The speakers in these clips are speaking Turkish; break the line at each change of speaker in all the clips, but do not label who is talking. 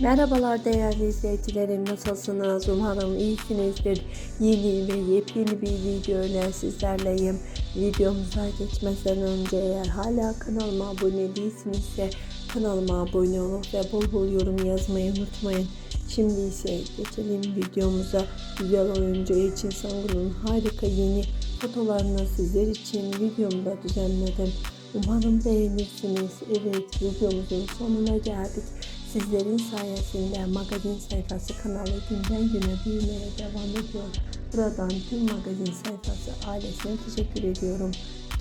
Merhabalar değerli izleyicilerim nasılsınız? Umarım iyisinizdir. Yeni ve yepyeni bir video ile sizlerleyim. Videomuza geçmeden önce eğer hala kanalıma abone değilsinizse kanalıma abone olup ve bol bol yorum yazmayı unutmayın. Şimdi ise geçelim videomuza. Güzel oyuncu için Sangun'un harika yeni fotolarını sizler için videomda düzenledim. Umarım beğenirsiniz. Evet videomuzun sonuna geldik Sizlerin sayesinde magazin sayfası kanalı günden güne büyümeye devam ediyor. Buradan tüm magazin sayfası ailesine teşekkür ediyorum.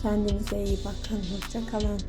Kendinize iyi bakın. Hoşçakalın.